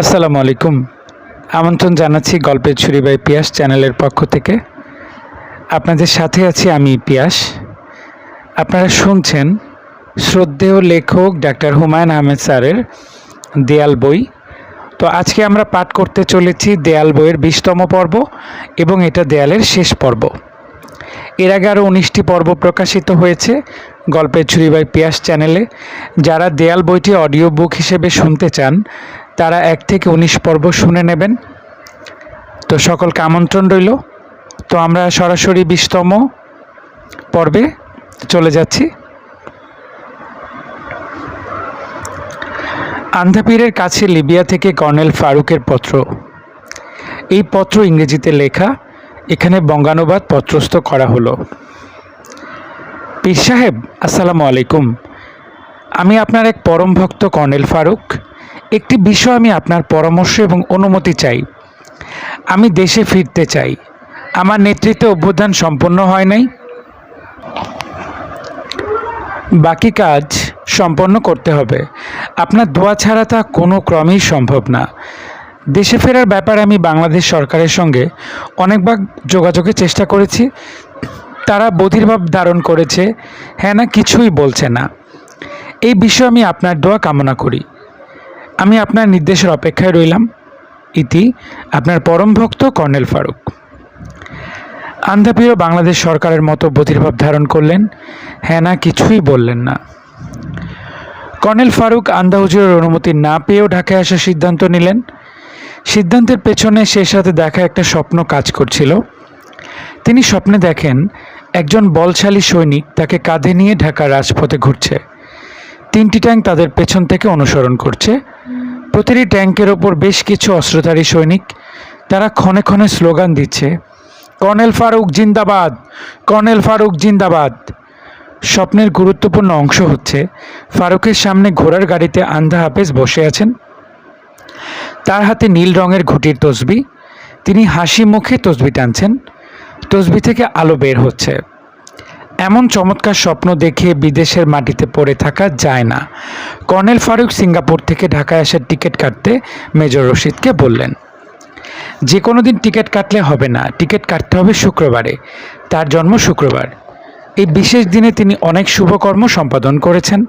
আসসালামু আলাইকুম। আমন্ত্রণ জানাচ্ছি গল্পের ছুরি বাই পিয়াস চ্যানেলের পক্ষ থেকে। আপনাদের সাথে আছি আমি পিয়াস। আপনারা শুনছেন শ্রদ্ধেয় লেখক ডাক্তার হুমায়ুন আহমেদ স্যারের দেয়াল বই। তো আজকে আমরা পাঠ করতে চলেছি দেয়াল বইয়ের বিশতম পর্ব এবং এটা দেয়ালের শেষ পর্ব। এর আগে আরও উনিশটি পর্ব প্রকাশিত হয়েছে গল্পের ছুরি বাই পিয়াস চ্যানেলে। যারা দেয়াল বইটি অডিও বুক হিসেবে শুনতে চান তারা এক থেকে উনিশ পর্ব শুনে নেবেন। তো সকলকে আমন্ত্রণ রইল। তো আমরা সরাসরি বিশতম পর্বে চলে যাচ্ছি। আন্ধাপীরের কাছে লিবিয়া থেকে কর্নেল ফারুকের পত্র। এই পত্র ইংরেজিতে লেখা, এখানে বঙ্গানুবাদ পত্রস্থ করা হলো। পীর সাহেব, আসসালামু আলাইকুম। আমি আপনার এক পরম ভক্ত কর্নেল ফারুক। একটি বিষয় আমি আপনার পরামর্শ এবং অনুমতি চাই। আমি দেশে ফিরতে চাই। আমার নেতৃত্বে অভ্যুত্থান সম্পন্ন হয় নাই। বাকি কাজ সম্পন্ন করতে হবে। আপনার দোয়া ছাড়া তা কোনো ক্রমেই সম্ভব না। দেশে ফেরার ব্যাপারে আমি বাংলাদেশ সরকারের সঙ্গে অনেকবার যোগাযোগের চেষ্টা করেছি। তারা বধিরভাব ধারণ করেছে। হ্যাঁ না, কিছুই বলছে না। এই বিষয়ে আমি আপনার দোয়া কামনা করি। আমি আপনার নির্দেশের অপেক্ষায় রইলাম। ইতি আপনার পরম ভক্ত কর্নেল ফারুক। আন্ধাপিও বাংলাদেশ সরকারের মতো বধিরভাব ধারণ করলেন হ্যাঁ না, কিছুই বললেন না। কর্নেল ফারুক আন্দা হুজুরের অনুমতি না পেয়েও ঢাকায় আসার সিদ্ধান্ত নিলেন। সিদ্ধান্তের পেছনে সে সাথে দেখা একটা স্বপ্ন কাজ করছিল। তিনি স্বপ্নে দেখেন, একজন বলশালী সৈনিক তাকে কাঁধে নিয়ে ঢাকার রাজপথে ঘুরছে। তিনটি ট্যাঙ্ক তাদের পেছন থেকে অনুসরণ করছে। প্রতিটি ট্যাঙ্কের ওপর বেশ কিছু অস্ত্রধারী সৈনিক, তারা ক্ষণে ক্ষণে স্লোগান দিচ্ছে, কর্নেল ফারুক জিন্দাবাদ! কর্নেল ফারুক জিন্দাবাদ! স্বপ্নের গুরুত্বপূর্ণ অংশ হচ্ছে, ফারুকের সামনে ঘোড়ার গাড়িতে আন্ধা হাফেজ বসে আছেন। তার হাতে নীল রঙের ঘুটির তসবি, তিনি হাসি মুখে তসবি টানছেন। তসবি থেকে আলো বের হচ্ছে। এমন চমৎকার স্বপ্ন দেখে বিদেশের মাটিতে পড়ে থাকা যায় না। কর্নেল ফারুক সিঙ্গাপুর থেকে ঢাকায় আসার টিকিট কাটতে মেজর রশিদকে বললেন, যে কোনো দিন টিকিট কাটলে হবে না, টিকিট কাটতে হবে শুক্রবারে। তার জন্ম শুক্রবার। এই বিশেষ দিনে তিনি অনেক শুভকর্ম সম্পাদন করেছেন।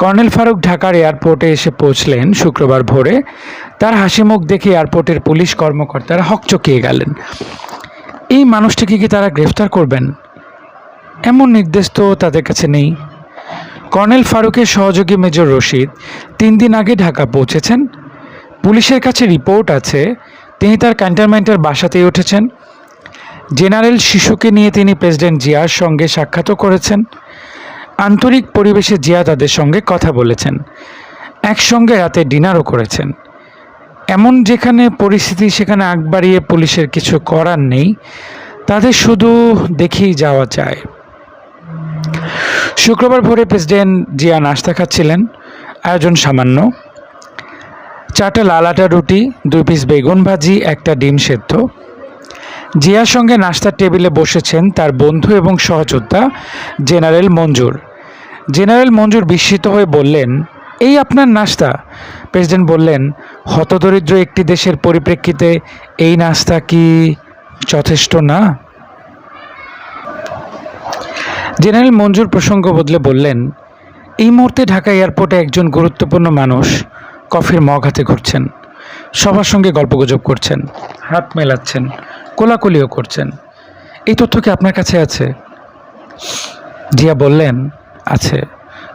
কর্নেল ফারুক ঢাকার এয়ারপোর্টে এসে পৌঁছলেন শুক্রবার ভোরে। তার হাসি মুখ দেখে এয়ারপোর্টের পুলিশ কর্মকর্তারা হকচকিয়ে গেলেন, এই মানুষটিকে কি তারা গ্রেফতার করবেন? এমন নির্দেশ তো তাদের কাছে নেই। কর্নেল ফারুকের সহযোগী মেজর রশিদ তিন দিন আগে ঢাকা পৌঁছেছেন। পুলিশের কাছে রিপোর্ট আছে, তিনি তার ক্যান্টনমেন্টের বাসাতেই উঠেছেন। জেনারেল শিশুকে নিয়ে তিনি প্রেসিডেন্ট জিয়ার সঙ্গে সাক্ষাৎও করেছেন। আন্তরিক পরিবেশে জিয়া তাদের সঙ্গে কথা বলেছেন। একসঙ্গে রাতে ডিনারও করেছেন। এমন যেখানে পরিস্থিতি, সেখানে আগ বাড়িয়ে পুলিশের কিছু করার নেই, তাদের শুধু দেখেই যাওয়া যায়। শুক্রবার ভোরে প্রেসিডেন্ট জিয়া নাস্তা খাচ্ছিলেন। আয়োজন সামান্য। চারটা লাল আটা রুটি, দুই পিস বেগুন ভাজি, একটা ডিম সেদ্ধ। জিয়ার সঙ্গে নাস্তার টেবিলে বসেছেন তার বন্ধু এবং সহযোদ্ধা জেনারেল মঞ্জুর। জেনারেল মঞ্জুর বিস্মিত হয়ে বললেন, এই আপনার নাস্তা? প্রেসিডেন্ট বললেন, হতদরিদ্র একটি দেশের পরিপ্রেক্ষিতে এই নাস্তা কি যথেষ্ট না? জেনারেল মঞ্জুর প্রসঙ্গ বদলে বললেন, এই মুহূর্তে ঢাকা এয়ারপোর্টে একজন গুরুত্বপূর্ণ মানুষ কফির মগ হাতে ঘুরছেন। সবার সঙ্গে গল্পগুজব করছেন, হাত মেলাচ্ছেন, কোলাকুলিও করছেন। এই তথ্য কি আপনার কাছে আছে? জিয়া বললেন, আছে।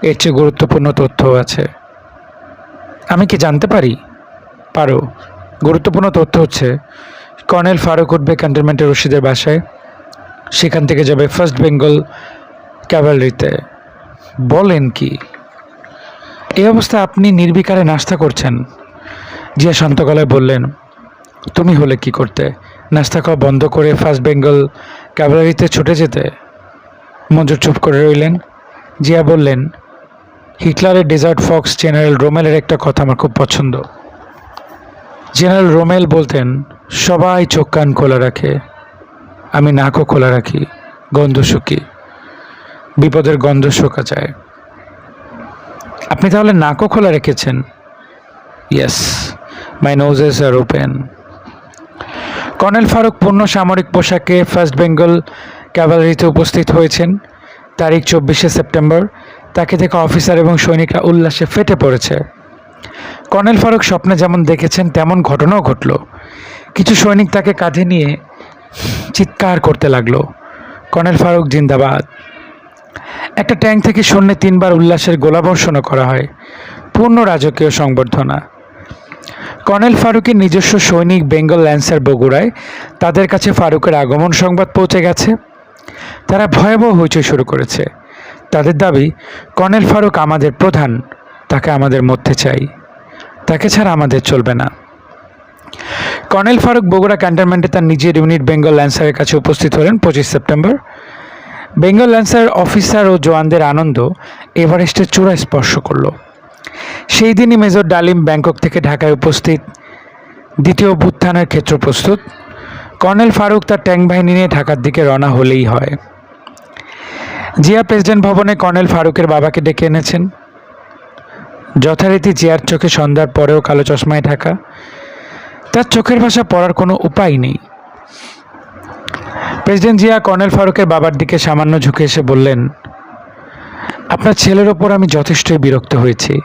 এর চেয়ে গুরুত্বপূর্ণ তথ্য আছে। আমি কি জানতে পারি? পারো। গুরুত্বপূর্ণ তথ্য হচ্ছে, কর্নেল ফারুক উঠবে ক্যান্টনমেন্টের রশিদের বাসায়। সেখান থেকে যাবে ফার্স্ট বেঙ্গল ক্যাভালরিতে বলেন কি এই অবস্থায় আপনি নির্বিকারে নাস্তা করছেন? জিয়া শান্ত গলায় বললেন, তুমি হলে কি করতে? নাস্তা খাওয়া বন্ধ করে ফার্স্ট বেঙ্গল ক্যাভালারিতে ছুটে যেতে? মঞ্জুর চুপ করে রইলেন। জিয়া বললেন, হিটলারের ডেজার্ট ফক্স জেনারেল রোমেলের একটা কথা আমার খুব পছন্দ। জেনারেল রোমেল বলতেন, সবাই চোখ কান খোলা রাখে। আমি নাকও খোলা রাখি, গন্ধ শুকি। বিপদের গন্ধ শোকা যায়। আপনি তাহলে নাকও খোলা রেখেছেন? Yes my noses R open colonel Faruk পূর্ণ সামরিক পোশাকে ফার্স্ট বেঙ্গল ক্যাভালারিতে উপস্থিত হয়েছেন। তারিখ চব্বিশে সেপ্টেম্বর। তাকে দেখে অফিসার এবং সৈনিকরা উল্লাসে ফেটে পড়েছে। কর্নেল ফারুক স্বপ্নে যেমন দেখেছেন, তেমন ঘটনাও ঘটল। কিছু সৈনিক তাকে কাঁধে নিয়ে চিৎকার করতে লাগল। কর্নেল ফারুক জিন্দাবাদ। একটা ট্যাঙ্ক থেকে শূন্যে তিনবার উল্লাসের গোলাবর্ষণও করা হয়। পূর্ণ রাজকীয় সংবর্ধনা। কর্নেল ফারুকের নিজস্ব সৈনিক বেঙ্গল ল্যান্সার বগুড়ায় তাদের কাছে ফারুকের আগমন সংবাদ পৌঁছে গেছে। তারা ভয়াবহ হইচই শুরু করেছে। তাদের দাবি, কর্নেল ফারুক আমাদের প্রধান, তাকে আমাদের মধ্যে চাই। তাকে ছাড়া আমাদের চলবে না। কর্নেল ফারুক বগুড়া ক্যান্টনমেন্টে তার নিজের ইউনিট বেঙ্গল ল্যান্সারের কাছে উপস্থিত হলেন পঁচিশ সেপ্টেম্বর। বেঙ্গল ল্যান্সার অফিসার ও জওয়ানদের আনন্দ এভারেস্টের চূড়া স্পর্শ করল। সেই দিনই মেজর ডালিম ব্যাংকক থেকে ঢাকায় উপস্থিত দ্বিতীয় অভ্যুত্থানের ক্ষেত্র প্রস্তুত। কর্নেল ফারুক তার ট্যাঙ্ক বাহিনী নিয়ে ঢাকার দিকে রওনা হলেই হয়। জিয়া প্রেসিডেন্ট ভবনে কর্নেল ফারুকের বাবাকে ডেকে এনেছেন। যথারীতি জিয়ার চোখে সন্ধ্যার পরেও কালো চশমায় ঢাকা। তার চোখের ভাষা পড়ার কোনো উপায় নেই। প্রেসিডেন্ট জিয়া কর্নেল ফারুকের বাবার দিকে সামান্য ঝুঁকে এসে বললেন, আপনার ছেলের ওপর আমি যথেষ্টই বিরক্ত হয়েছি।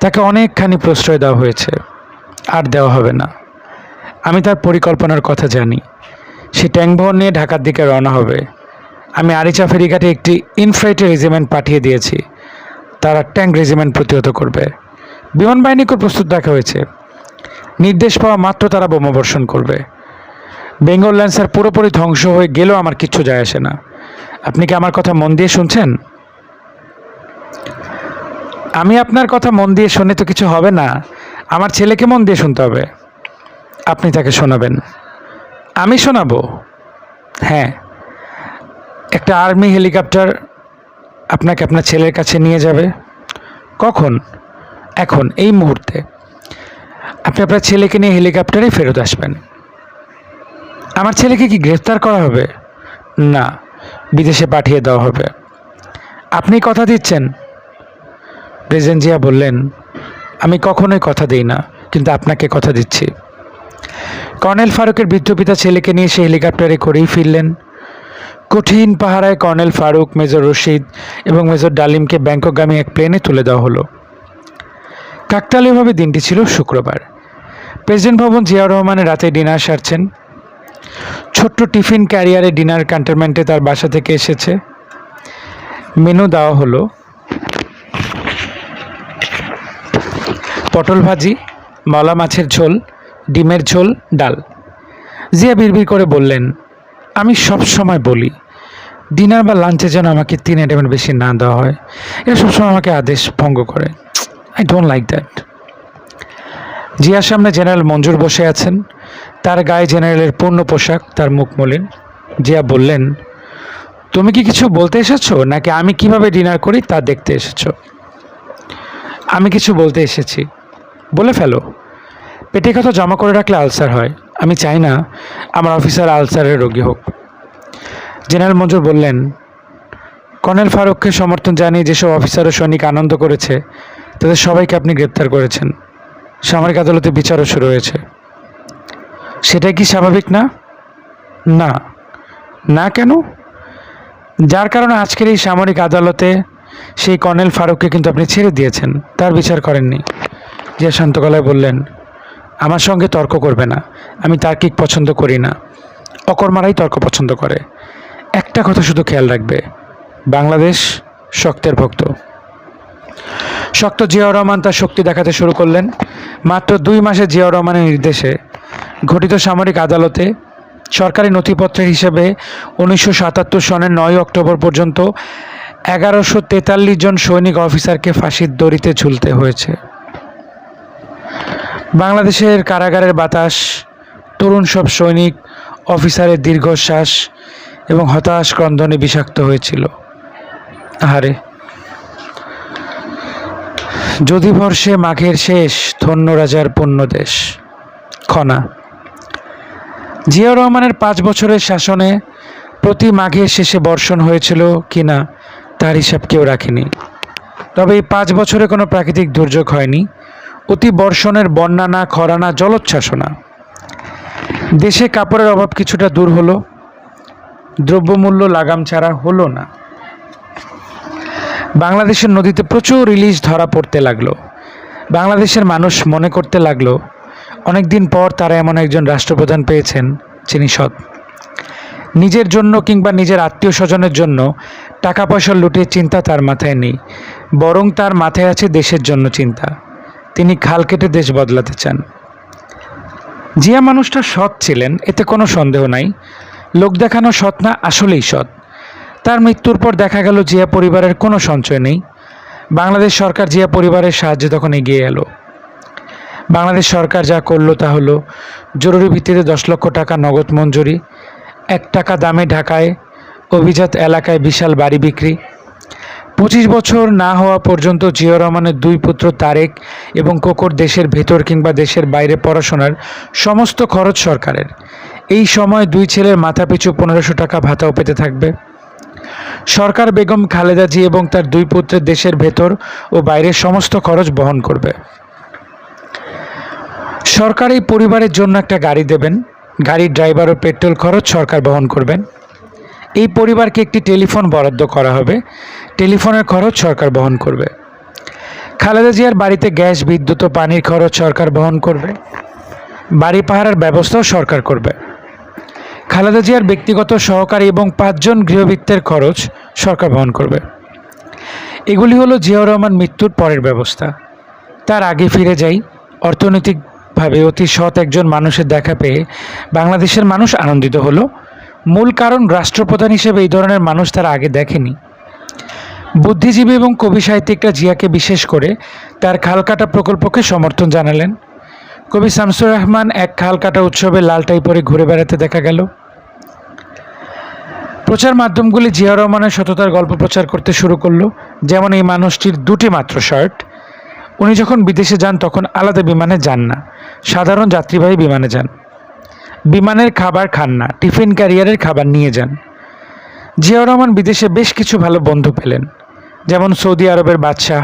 তাকে অনেকখানি প্রশ্রয় দেওয়া হয়েছে। আর দেওয়া হবে না। আমি তার পরিকল্পনার কথা জানি। সে ট্যাঙ্ক ভবন নিয়ে ঢাকার দিকে রওনা হবে। আমি আরিচা ফেরিঘাটে একটি ইনফ্রাইটের রেজিমেন্ট পাঠিয়ে দিয়েছি। তারা ট্যাঙ্ক রেজিমেন্ট প্রতিহত করবে। বিমান বাহিনীকেও প্রস্তুত রাখা হয়েছে। নির্দেশ পাওয়া মাত্র তারা বোমাবর্ষণ করবে। বেঙ্গল ল্যান্সার পুরোপুরি ধ্বংস হয়ে গেলেও আমার কিচ্ছু যায় আসে না। আপনি কি আমার কথা মন দিয়ে শুনছেন? আমি আপনার কথা মন দিয়ে শুনে তো কিছু হবে না। আমার ছেলেকে মন দিয়ে শুনতে হবে। আপনি তাকে শোনাবেন। আমি শোনাবো? হ্যাঁ। একটা আর্মি হেলিকপ্টার আপনাকে আপনার ছেলের কাছে নিয়ে যাবে। কখন? এখন, এই মুহূর্তে। আপনি আপনার ছেলেকে নিয়ে হেলিকপ্টারে ফেরত আসবেন। আমার ছেলেকে কি গ্রেফতার করা হবে? না, বিদেশে পাঠিয়ে দেওয়া হবে। আপনি কথা দিচ্ছেন। প্রেসিডেন্ট জিয়া বললেন, আমি কখনোই কথা দিই না, কিন্তু আপনাকে কথা দিচ্ছি। কর্নেল ফারুকের পিতা ছেলেকে নিয়ে সে হেলিকপ্টারে করেই ফিরলেন। কঠিন পাহারায় কর্নেল ফারুক, মেজর রশিদ এবং মেজর ডালিমকে ব্যাংককগামী এক প্লেনে তুলে দেওয়া হলো। কাকতালীয়ভাবে দিনটি ছিল শুক্রবার। প্রেসিডেন্ট ভবন জিয়াউর রহমানের রাতে ডিনার সারছেন। ছোট্ট টিফিন ক্যারিয়ারে ডিনার ক্যান্টনমেন্টে তার বাসা থেকে এসেছে। মেনু দেওয়া হলো পটল ভাজি মলা মাছের ঝোল, ডিমের ঝোল, ডাল। জিয়া বিড়বিড় করে বললেন, আমি সব সময় বলি, ডিনার বা লাঞ্চে যেন আমাকে তিন আইটেমের বেশি না দেওয়া হয়। এটা সবসময় আমাকে আদেশ ভঙ্গ করে। আই ডোন্ট লাইক দ্যাট জিয়ার সামনে জেনারেল মঞ্জুর বসে আছেন। তার গায়ে জেনারেলের পূর্ণ পোশাক, তার মুখ মলিন। জিয়া বললেন, তুমি কি কিছু বলতে এসেছ? নাকি আমি কীভাবে ডিনার করি তা দেখতে এসেছ? আমি কিছু বলতে এসেছি। বলে ফেলো। পেটে কথা জমা করে রাখলে আলসার হয়? আমি চাই না আমার অফিসার আলসারের রোগী হোক। জেনারেল মঞ্জুর বললেন, কর্নেল ফারুককে সমর্থন জানিয়ে যেসব অফিসার ও সৈনিক আনন্দ করেছে, তাদের সবাইকে আপনি গ্রেপ্তার করেছেন। সামরিক আদালতে বিচারও শুরু হয়েছে। সেটাই কি স্বাভাবিক না? না। না কেন? যার কারণে আজকের এই সামরিক আদালতে সেই কর্নেল ফারুককে কিন্তু আপনি ছেড়ে দিয়েছেন। তার বিচার করেননি। যে শান্ত গলায় বললেন, আমার সঙ্গে তর্ক করবে না। আমি তার্কিক পছন্দ করি না। অকর্মারাই তর্ক পছন্দ করে। একটা কথা শুধু খেয়াল রাখবে, বাংলাদেশ শক্তের ভক্ত। শক্ত জিয়াউর রহমান তার শক্তি দেখাতে শুরু করলেন। মাত্র দুই মাসে জিয়াউর রহমানের নির্দেশে গঠিত সামরিক আদালতে সরকারি নথিপত্রের হিসেবে উনিশশো সাতাত্তর সনের নয় অক্টোবর পর্যন্ত এগারোশো তেতাল্লিশ জন সৈনিক অফিসারকে ফাঁসির দড়িতে ঝুলতে হয়েছে। বাংলাদেশের কারাগারের বাতাস, তরুণ সব সৈনিক, অফিসারের দীর্ঘশ্বাস এবং হতাশ ক্রন্দনে বিষাক্ত হয়েছিল। আহারে। যদি বর্ষে মাঘের শেষ, ধন্য রাজার পুণ্য দেশ। খনা। জিয়াউর রহমানের পাঁচ বছরের শাসনে প্রতি মাঘের শেষে বর্ষণ হয়েছিল কিনা তার হিসাব কেউ রাখেনি। তবে এই পাঁচ বছরে কোনো প্রাকৃতিক দুর্যোগ হয়নি। অতি বর্ষণের বন্যা না, খরা না, জলোচ্ছ্বাসনা। দেশে কাপড়ের অভাব কিছুটা দূর হলো। দ্রব্যমূল্য লাগাম ছাড়া হলো না। বাংলাদেশের নদীতে প্রচুর ইলিশ ধরা পড়তে লাগল। বাংলাদেশের মানুষ মনে করতে লাগল অনেক দিন পর তারা এমন একজন রাষ্ট্রপ্রধান পেয়েছেন, যিনি সৎ। নিজের জন্য কিংবা নিজের আত্মীয় স্বজনের জন্য টাকা পয়সা লুটিয়ে চিন্তা তার মাথায় নেই, বরং তার মাথায় আছে দেশের জন্য চিন্তা। তিনি খাল কেটে দেশ বদলাতে চান। জিয়া মানুষটা সৎ ছিলেন, এতে কোনো সন্দেহ নাই। লোক দেখানো সৎ না, আসলেই সৎ। তার মৃত্যুর পর দেখা গেল জিয়া পরিবারের কোনো সঞ্চয় নেই। বাংলাদেশ সরকার জিয়া পরিবারের সাহায্যে তখন এগিয়ে এলো। বাংলাদেশ সরকার যা করল তা হলো জরুরি ভিত্তিতে দশ লক্ষ টাকা নগদ মঞ্জুরি, এক টাকা দামে ঢাকায় অভিজাত এলাকায় বিশাল বাড়ি বিক্রি, পঁচিশ বছর না হওয়া পর্যন্ত জিয়া রহমানের দুই পুত্র তারেক এবং কোকর দেশের ভেতর কিংবা দেশের বাইরে পড়াশোনার সমস্ত খরচ সরকারের। এই সময় দুই ছেলের মাথাপিছু পনেরোশো টাকা ভাতাও পেতে থাকবে। সরকার বেগম খালেদা জি এবং তার দুই পুত্রের দেশের ভেতর ও বাইরের সমস্ত খরচ বহন করবে। সরকার এই পরিবারের জন্য একটা গাড়ি দেবেন। গাড়ির ড্রাইভার ও পেট্রোল খরচ সরকার বহন করবেন। এই পরিবারকে একটি টেলিফোন বরাদ্দ করা হবে। টেলিফোনের খরচ সরকার বহন করবে। খালেদা জিয়ার বাড়িতে গ্যাস, বিদ্যুৎ ও পানির খরচ সরকার বহন করবে। বাড়ি পাহারার ব্যবস্থাও সরকার করবে। খালেদা জিয়ার ব্যক্তিগত সহকারী এবং পাঁচজন গৃহবৃত্তের খরচ সরকার বহন করবে। এগুলি হলো জিয়াউর রহমান মৃত্যুর পরের ব্যবস্থা। তার আগে ফিরে যাই। অর্থনৈতিকভাবে অতি সৎ একজন মানুষের দেখা পেয়ে বাংলাদেশের মানুষ আনন্দিত হলো। মূল কারণ রাষ্ট্রপ্রধান হিসেবে এই ধরনের মানুষ তারা আগে দেখেনি। বুদ্ধিজীবী এবং কবি সাহিত্যিকরা জিয়াকে বিশেষ করে তার খালকাটা প্রকল্পকে সমর্থন জানালেন। কবি শামসুর রহমান এক খালকাটা উৎসবে লালটাই পরে ঘুরে বেড়াতে দেখা গেল। প্রচার মাধ্যমগুলি জিয়া রহমানের সততার গল্প প্রচার করতে শুরু করল, যেমন এই মানুষটির দুটি মাত্র শার্ট। উনি যখন বিদেশে যান, তখন আলাদা বিমানে যান না। সাধারণ যাত্রীবাহী বিমানে যান। বিমানের খাবার খান না, টিফিন ক্যারিয়ারের খাবার নিয়ে যান। জিয়াউর রহমান বিদেশে বেশ কিছু ভালো বন্ধু পেলেন, যেমন সৌদি আরবের বাদশাহ।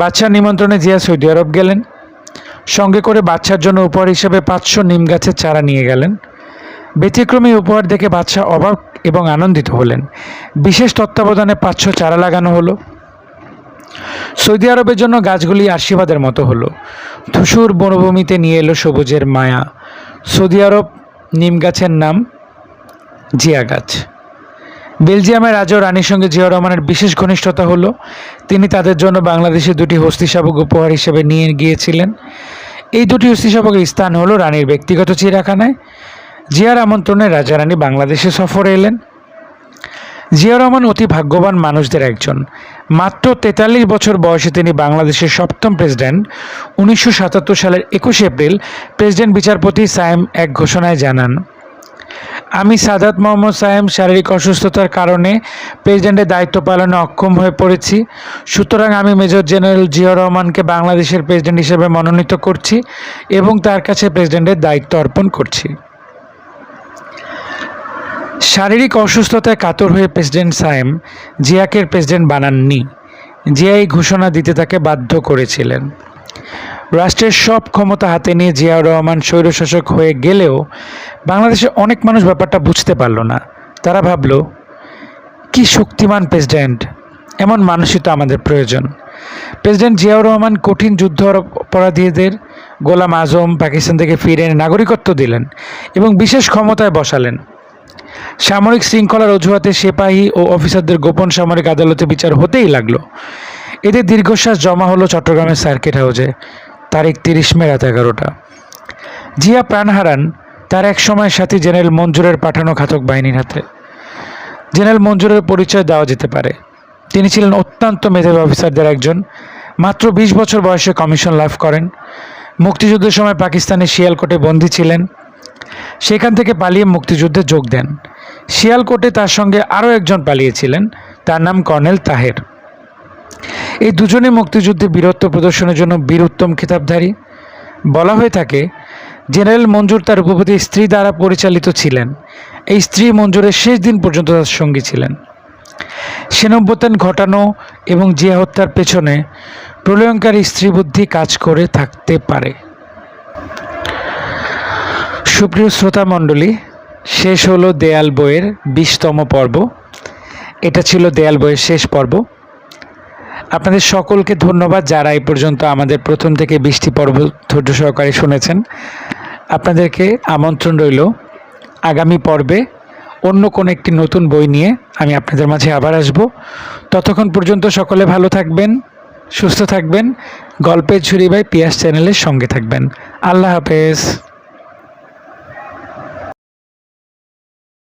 বাদশাহ নিমন্ত্রণে জিয়া সৌদি আরব গেলেন। সঙ্গে করে বাচ্চার জন্য উপহার হিসেবে পাঁচশো নিম গাছের চারা নিয়ে গেলেন। ব্যতিক্রমী উপহার দেখে বাদশাহ অবাক এবং আনন্দিত হলেন। বিশেষ তত্ত্বাবধানে পাঁচশো চারা লাগানো হলো। সৌদি আরবের জন্য গাছগুলি আশীর্বাদের মতো হলো। ধূসর বনভূমিতে নিয়ে এলো সবুজের মায়া। সৌদি আরব নিম গাছের নাম জিয়া গাছ। বেলজিয়ামের রাজা রানীর সঙ্গে জিয়া রহমানের বিশেষ ঘনিষ্ঠতা হলো। তিনি তাদের জন্য বাংলাদেশে দুটি হস্তি শাবক উপহার হিসেবে নিয়ে গিয়েছিলেন। এই দুটি হস্তি শাবকের স্থান হলো রানীর ব্যক্তিগত চিড়াখানায় জিয়ার আমন্ত্রণে রাজা রানী বাংলাদেশে সফরে এলেন। জিয়া রহমান অতি ভাগ্যবান মানুষদের একজন। মাত্র তেতাল্লিশ বছর বয়সে তিনি বাংলাদেশের সপ্তম প্রেসিডেন্ট। উনিশশো সাতাত্তর সালের একুশে এপ্রিল প্রেসিডেন্ট বিচারপতি সায়েম এক ঘোষণায় জানান, আমি সাদাত মোহাম্মদ সায়েম শারীরিক অসুস্থতার কারণে প্রেসিডেন্টের দায়িত্ব পালনে অক্ষম হয়ে পড়েছি। সুতরাং আমি মেজর জেনারেল জিয়া রহমানকে বাংলাদেশের প্রেসিডেন্ট হিসেবে মনোনীত করছি এবং তার কাছে প্রেসিডেন্টের দায়িত্ব অর্পণ করছি। শারীরিক অসুস্থতায় কাতর হয়ে প্রেসিডেন্ট সায়েম জিয়াকে প্রেসিডেন্ট বানাননি। জিয়া এই ঘোষণা দিতে তাকে বাধ্য করেছিলেন। রাষ্ট্রের সব ক্ষমতা হাতে নিয়ে জিয়াউর রহমান স্বৈরশাসক হয়ে গেলেও বাংলাদেশে অনেক মানুষ ব্যাপারটা বুঝতে পারল না। তারা ভাবল, কি শক্তিমান প্রেসিডেন্ট, এমন মানুষই তো আমাদের প্রয়োজন। প্রেসিডেন্ট জিয়াউর রহমান কঠিন যুদ্ধ অপরাধীদের গোলাম আজম পাকিস্তান থেকে ফিরে এনে নাগরিকত্ব দিলেন এবং বিশেষ ক্ষমতায় বসালেন। সামরিক শৃঙ্খলার অজুহাতে সিপাহী ও অফিসারদের গোপন সামরিক আদালতে বিচার হতেই লাগল। এদের দীর্ঘশ্বাস জমা হলো চট্টগ্রামের সার্কিট হাউসে তারিখ তিরিশ মে রাত এগারোটা। জিয়া প্রাণ হারান, তার এক সময় সাথী জেনারেল মঞ্জুরের পাঠানো ঘাতক বাহিনীর হাতে। জেনারেল মঞ্জুরের পরিচয় দেওয়া যেতে পারে। তিনি ছিলেন অত্যন্ত মেধাবী অফিসারদের একজন। মাত্র বিশ বছর বয়সে কমিশন লাভ করেন। মুক্তিযুদ্ধের সময় পাকিস্তানের শিয়ালকোটে বন্দী ছিলেন। সেখান থেকে পালিয়ে মুক্তিযুদ্ধে যোগ দেন। শিয়ালকোটে তার সঙ্গে আরও একজন পালিয়েছিলেন, তার নাম কর্নেল তাহের। এই দুজনে মুক্তিযুদ্ধে বীরত্ব প্রদর্শনের জন্য বীর উত্তম খেতাবধারী। বলা হয়ে থাকে, জেনারেল মঞ্জুর তার উপপতি স্ত্রী দ্বারা পরিচালিত ছিলেন। এই স্ত্রী মঞ্জুরের শেষ দিন পর্যন্ত তার সঙ্গী ছিলেন। সেনব্যতান ঘটানো এবং জিয়া হত্যার পেছনে প্রলয়ঙ্কারী স্ত্রী বুদ্ধি কাজ করে থাকতে পারে। সুপ্রিয় শ্রোতা মণ্ডলী, শেষ হলো দেয়াল বইয়ের বিশতম পর্ব। এটা ছিল দেয়াল বইয়ের শেষ পর্ব। আপনাদের সকলকে ধন্যবাদ যারা এই পর্যন্ত আমাদের প্রথম থেকে বৃষ্টি পর্ব ধৈর্য সহকারে শুনেছেন। আপনাদেরকে আমন্ত্রণ রইল। আগামী পর্বে অন্য কোনো একটি নতুন বই নিয়ে আমি আপনাদের মাঝে আবার আসব। ততক্ষণ পর্যন্ত সকলে ভালো থাকবেন, সুস্থ থাকবেন। গল্পের ঝুরি বাই পিয়াস চ্যানেলের সঙ্গে থাকবেন। আল্লাহ হাফেজ।